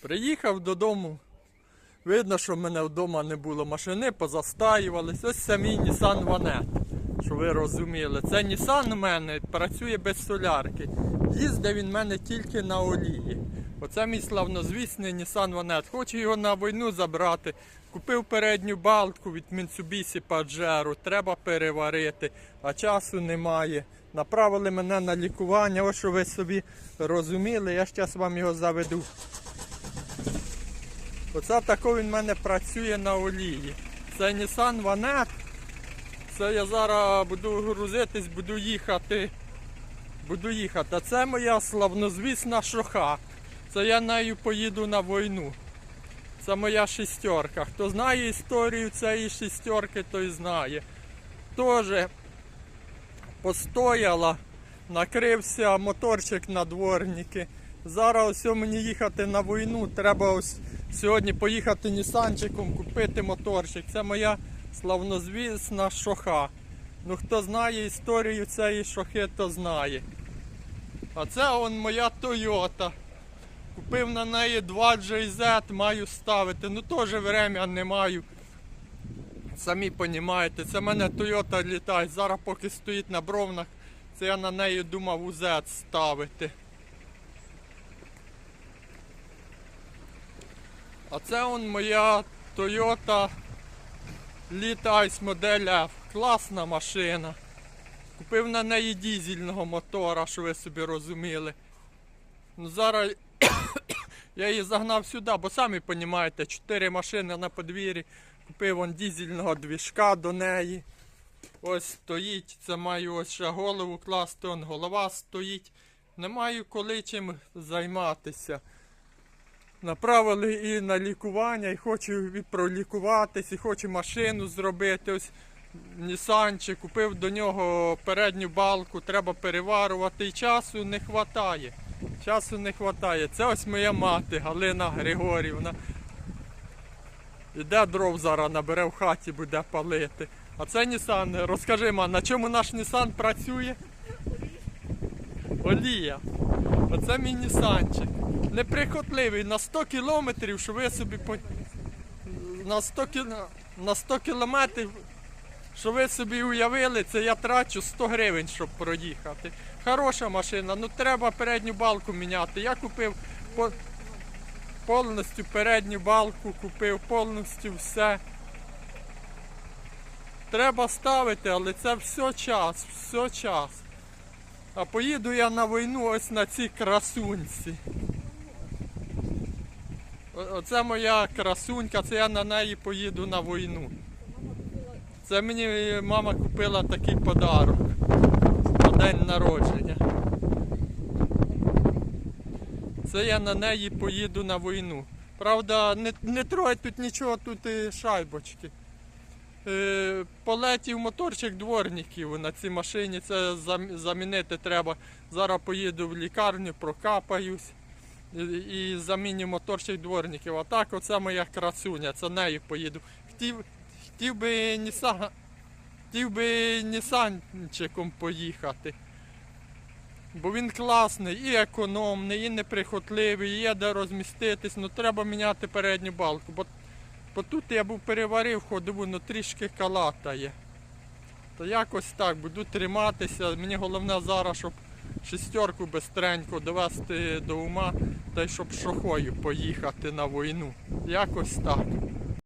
Приїхав додому. Видно, що в мене вдома не було машини, позастаювались. Ось мій Nissan Vanette, що ви розуміли. Це Nissan у мене працює без солярки. Їздить він в мене тільки на олії. Оце мій славнозвісний Nissan Vanette. Хочу його на війну забрати. Купив передню балку від Mitsubishi Pajero, треба переварити, а часу немає. Направили мене на лікування, ось що ви собі розуміли, я зараз вам його заведу. Оце тако він в мене працює на олії. Це Nissan Vanette. Це я зараз буду грузитись, буду їхати. Буду їхати. А це моя славнозвісна шоха. Це я нею поїду на війну. Це моя шістерка. Хто знає історію цієї шістерки, той знає. Тоже постояла, накрився моторчик на дворники. Зараз ось мені їхати на війну. Треба ось сьогодні поїхати Нісанчиком, купити моторчик. Це моя славнозвісна шоха. Ну хто знає історію цієї шохи, то знає. А це он моя Тойота. Купив на неї 2 GZ, маю ставити. Ну теж время не маю. Самі розумієте, це в мене Toyota літає. Зараз поки стоїть на бровнах, це я на неї думав УЗ ставити. А це он моя Toyota Lead Ice модель F. Класна машина. Купив на неї дізельного мотора, що ви собі розуміли. Ну зараз я її загнав сюди, бо самі розумієте, 4 машини на подвір'ї. Купив он дізельного двіжка до неї. Ось стоїть, це маю ось ще голову класти, он голова стоїть. Не маю коли чим займатися. Направили і на лікування, і хочу пролікуватись, і хочу машину зробити. Ось Нісанчик, купив до нього передню балку, треба переварувати, і часу не вистачає. Часу не вистачає. Це ось моя мати Галина Григорівна. Іде дров зараз набере в хаті, буде палити. А це Нісан. Розкажи, ма, на чому наш Нісан працює? Олія. Оце мій Нісанчик. Неприхотливий на 100 кілометрів, що ви собі по... на 100 кі... на 100 кілометрів, що ви собі уявили, це я трачу 100 гривень, щоб проїхати. Хороша машина, ну треба передню балку міняти. Я купив по... повністю передню балку, купив повністю все. Треба ставити, але це все час, все час. А поїду я на війну ось на цій красунці. Оце моя красунька, це я на неї поїду на війну. Це мені мама купила такий подарок на день народження. Це я на неї поїду на війну. Правда, не, не трогай тут нічого, тут і шайбочки. Е, полетів моторчик дворників на цій машині, це замінити треба. Зараз поїду в лікарню, прокапаюсь і, заміню моторчик дворників. А так оце моя красуня, це нею поїду. Хотів, хотів би Нісан, хотів би Нісанчиком поїхати. Бо він класний, і економний, і неприхотливий, і є де розміститись, ну треба міняти передню балку. Бо, бо тут я був переварив ходову, ну трішки калатає. То якось так, буду триматися. Мені головне зараз, щоб шестерку бистренько довести до ума, та й щоб шохою поїхати на війну. Якось так.